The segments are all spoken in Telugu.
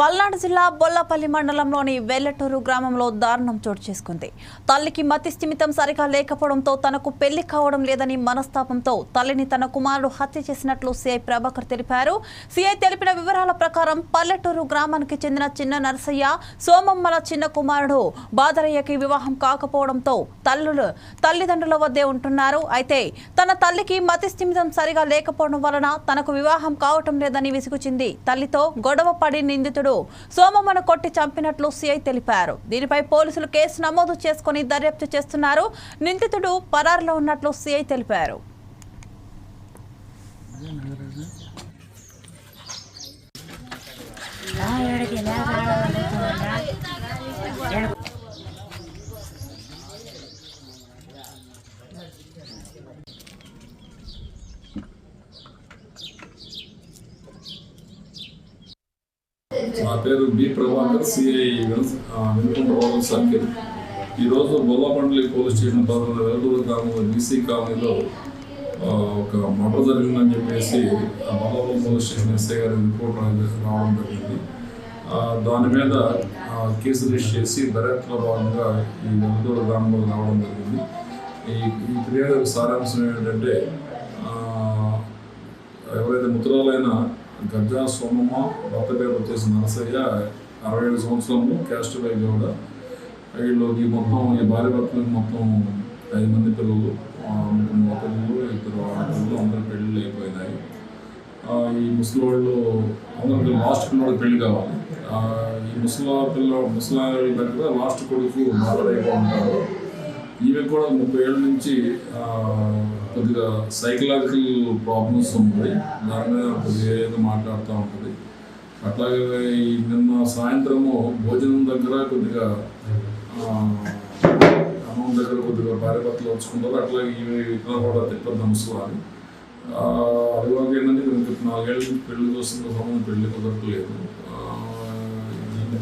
పల్నాడు జిల్లా బొల్లపల్లి మండలంలోని వెల్లటూరు గ్రామంలో దారుణం చోటు చేసుకుంది. తల్లికి మతి స్థిమితం సరిగా లేకపోవడంతో తనకు పెళ్ళి కావడం లేదని మనస్తాపంతో తల్లిని తన కుమారుడు హత్య చేసినట్లు సిఐ ప్రభాకర్ తెలిపారు. సిఐ తెలిపిన వివరాల ప్రకారం పల్లెటూరు గ్రామానికి చెందిన చిన్న నరసయ్య సోమమ్మల చిన్న కుమారుడు బాదరయ్యకి వివాహం కాకపోవడంతో తల్లులు తల్లిదండ్రుల వద్దే ఉంటున్నారు. అయితే తన తల్లికి మతి స్థిమితం సరిగా లేకపోవడం వలన తనకు వివాహం కావటం లేదని విసుగుచింది. తల్లితో గొడవ పడి నిందితుడు సోమమ్మను కొట్టి చంపినట్లు సిఐ తెలిపారు. దీనిపై పోలీసులు కేసు నమోదు చేసుకుని దర్యాప్తు చేస్తున్నారు. నిందితుడు పరారులో ఉన్నట్లు సిఐ తెలిపారు. నా పేరు B Prabhakar CI Vinukonda road circle. ఈరోజు బొల్లపండ్లి పోలీస్ స్టేషన్ పరిధిలో వెలుగురు గ్రామంలో బీసీ కాలనీలో ఒక మర్డర్ జరిగిందని చెప్పేసి ఆ పోలీస్ స్టేషన్ ఎస్ఐ గారి రిపోర్ట్ రావడం జరిగింది. దాని మీద కేసు రిజిస్టర్ చేసి దర్యాప్తులో భాగంగా ఈ వెలుగురు గ్రామంలో రావడం జరిగింది. ఈ ఈ ఫిర్యాదు సారాంశం ఏంటంటే ఎవరైతే ముద్రాలైన గద్ద సోమమ్మ భర్త పేరు వచ్చేసి నరసయ్య అరవై ఏడు సంవత్సరము క్యాస్ట్ బై గౌడ వీళ్ళకి మొత్తం ఈ భార్య భర్తలకు మొత్తం ఐదు మంది పిల్లలు ఆ, ముగ్గురు పిల్లలు ఇద్దరు ఆడపిల్లలు అందరి పెళ్ళిళ్ళు అయిపోయినాయి. ఈ ముసలి వాళ్ళు అందరికి లాస్ట్ పిల్లవాడు పెళ్ళి కావాలి. ఈ ముసలా పిల్ల ముసలా దగ్గర లాస్ట్ కొడుకు బాధరైగా ఉంటారు. ఈమె కూడా ముప్పై ఏళ్ళ నుంచి కొద్దిగా సైకలాజికల్ ప్రాబ్లమ్స్ ఉంటుంది. దాని మీద కొద్దిగా మాట్లాడుతూ ఉంటుంది. అట్లాగే ఈ నిన్న సాయంత్రము భోజనం దగ్గర కొద్దిగా అమ్మ అన్నం దగ్గర కొద్దిగా భార్య భర్తలు వచ్చుకుంటారు. అట్లాగే ఈమె ఇక్కడ కూడా తిప్పదు నమస్కారం అదివాక ఏంటంటే కొంచెం నాలుగేళ్ళ నుంచి పెళ్ళి కోసం సంబంధం పెళ్ళి కుదరట్లేదు.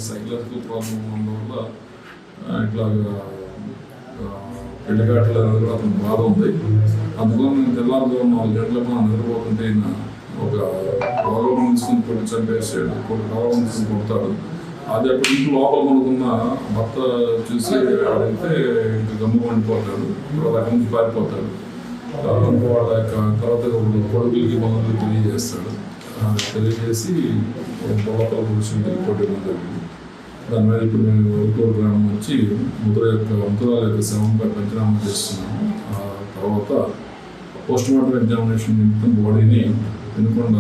సైకలాజికల్ ప్రాబ్లం ఉన్నందువల్ల వల్ల ఇట్లాగా ఆ, పెళ్ళి అనేది కూడా అతనికి బాధ ఉంది. అందుకని నేను తెల్లారుజాము నాలుగు గంటలకు మనం నిద్రపోతుంటే ఈయన ఒక గౌరవం తీసుకుని కొట్టి చంపేసాడు కొన్ని గౌరవం తీసుకుని కొడతాడు. అది అక్కడ ఇంటి లోపల కొనుక్కున్న భర్త చూసి అడిగితే ఇంకా గమ్ము పండిపోతాడు. వాళ్ళ అక్కడి నుంచి పారిపోతాడు. వాళ్ళ యొక్క తర్వాత వాళ్ళ కొడుకులకి మొదలు తెలియజేస్తాడు. తెలియజేసి లోపల కూర్చుంటే కొట్టడం జరిగింది. దాని మీద ఇప్పుడు మేము ఒరికోడు గ్రామం నుంచి ముద్ర యొక్క అంతరాల యొక్క శవంపై పంచనామా చేస్తున్నాము. ఆ తర్వాత పోస్ట్ మార్టం ఎగ్జామినేషన్ నిమిత్తం బాడీని వెనుకొండ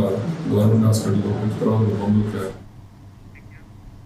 గవర్నమెంట్ హాస్పిటల్లో పెట్టి తర్వాత బంధువులు